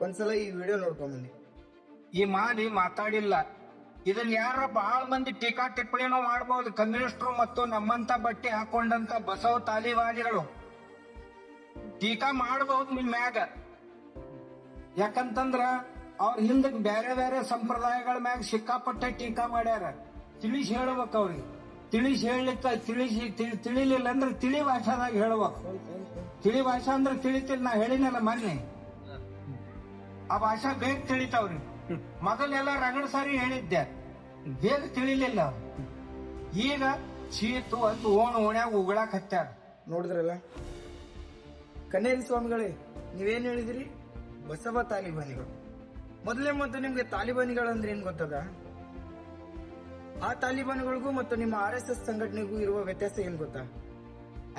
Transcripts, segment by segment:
ಒಂದ್ಸಲ ಈ ವಿಡಿಯೋ ನೋಡ್ಕೊಂಡ್ ಬನ್ನಿ ಈ ಮಾದಿ ಮಾತಾಡಿಲ್ಲ. ಇದನ್ನ ಯಾರ ಬಹಳ ಮಂದಿ ಟೀಕಾ ಟಿಪ್ಪಣಿನೂ ಮಾಡಬಹುದು ಕಮ್ಯುನಿಸ್ಟ್ರು ಮತ್ತು ನಮ್ಮಂತ ಬಟ್ಟೆ ಹಾಕೊಂಡಂತ ಬಸವ ತಾಲಿವಾದಿಗಳು. ಟೀಕಾ ಮಾಡಬಹುದು ನಿಮ್ ಮ್ಯಾಗ. ಯಾಕಂತಂದ್ರ ಅವ್ರ ಹಿಂದಕ್ ಬೇರೆ ಬೇರೆ ಸಂಪ್ರದಾಯಗಳ ಮ್ಯಾಗ ಸಿಕ್ಕಾಪಟ್ಟೆ ಟೀಕಾ ಮಾಡ್ಯಾರ. ತಿಳಿಸಿ ಹೇಳ್ಬೇಕು ಅವ್ರಿಗೆ. ತಿಳಿಸಿ ಹೇಳಲಿಕ್ಕ ತಿಳಿಸಿ ತಿಳಿ- ತಿಳಿಲಿಲ್ಲ ಅಂದ್ರೆ ತಿಳಿ ಭಾಷಾದಾಗ ಹೇಳ್ಬೇಕು. ತಿಳಿ ಭಾಷಾ ಅಂದ್ರೆ ತಿಳಿತಿಲ್ಲ ನಾ ಹೇಳಿನಲ್ಲ ಮೊನ್ನೆ. ಆ ಭಾಷಾ ಬೇಗ ತಿಳಿತಾವ್ರಿ. ಮೊದಲೆಲ್ಲ ರಗಡ ಸಾರಿ ಹೇಳಿದ್ದೆ. ಬೇಗ ತಿಳಿಲಿಲ್ಲ ಈಗ ಚೀತು ಅಂತ ಓಣ ಓಣ್ಯಾಗ ಉಗಳಾಕ್ ಹತ್ಯಾರ. ನೋಡಿದ್ರಲ್ಲ? ಕನ್ನೇರಿ ಸ್ವಾಮಿಗಳೇ, ನೀವೇನ್ ಹೇಳಿದಿರಿ? ಬಸವ ತಾಲಿಬಾನಿಗಳು. ಮೊದಲೇ ಮತ್ತು ನಿಮ್ಗೆ ತಾಲಿಬಾನಿಗಳು ಅಂದ್ರೆ ಏನ್ ಗೊತ್ತದ? ಆ ತಾಲಿಬಾನಿಗಳಿಗೂ ಮತ್ತು ನಿಮ್ಮ ಆರ್ ಎಸ್ ಎಸ್ ಸಂಘಟನೆಗೂ ಇರುವ ವ್ಯತ್ಯಾಸ ಏನ್ ಗೊತ್ತಾ?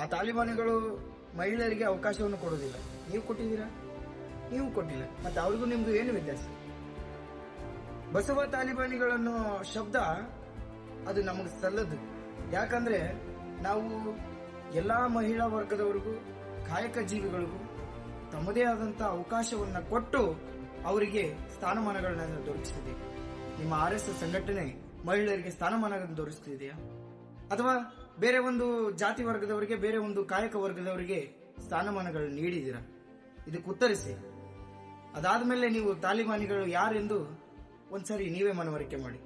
ಆ ತಾಲಿಬಾನಿಗಳು ಮಹಿಳೆಯರಿಗೆ ಅವಕಾಶವನ್ನು ಕೊಡೋದಿಲ್ಲ ನೀವು ಕೊಟ್ಟಿದ್ದೀರಾ? ನೀವು ಕೊಟ್ಟಿಲ್ಲ. ಮತ್ತೆ ಅವ್ರಿಗೂ ನಿಮ್ದು ಏನು ವ್ಯತ್ಯಾಸ? ಬಸವ ತಾಲಿಬಾನಿಗಳನ್ನು ಶಬ್ದ, ಅದು ನಮಗೆ ಸಲ್ಲದು. ಯಾಕಂದ್ರೆ ನಾವು ಎಲ್ಲಾ ಮಹಿಳಾ ವರ್ಗದವರಿಗೂ, ಕಾಯಕ ಜೀವಿಗಳಿಗೂ ತಮ್ಮದೇ ಆದಂತಹ ಅವಕಾಶವನ್ನ ಕೊಟ್ಟು ಅವರಿಗೆ ಸ್ಥಾನಮಾನಗಳನ್ನ ದೊರಕಿಸಿದೆ ನಿಮ್ಮ ಆರ್ ಎಸ್ ಸಂಘಟನೆ ಮಹಿಳೆಯರಿಗೆ ಸ್ಥಾನಮಾನಗಳನ್ನು ದೊರಕಿಸ್ತಿದೆಯಾ ಅಥವಾ ಬೇರೆ ಒಂದು ಜಾತಿ ವರ್ಗದವರಿಗೆ, ಬೇರೆ ಒಂದು ಕಾಯಕ ವರ್ಗದವರಿಗೆ ಸ್ಥಾನಮಾನಗಳನ್ನು ನೀಡಿದ್ದೀರಾ? ಇದಕ್ಕೆ ಉತ್ತರಿಸಿ. ಅದಾದ್ಮೇಲೆ ನೀವು ತಾಲಿಬಾನಿಗಳು ಯಾರೆಂದು ಒಂದ್ಸರಿ ನೀವೇ ಮನವರಿಕೆ ಮಾಡಿ.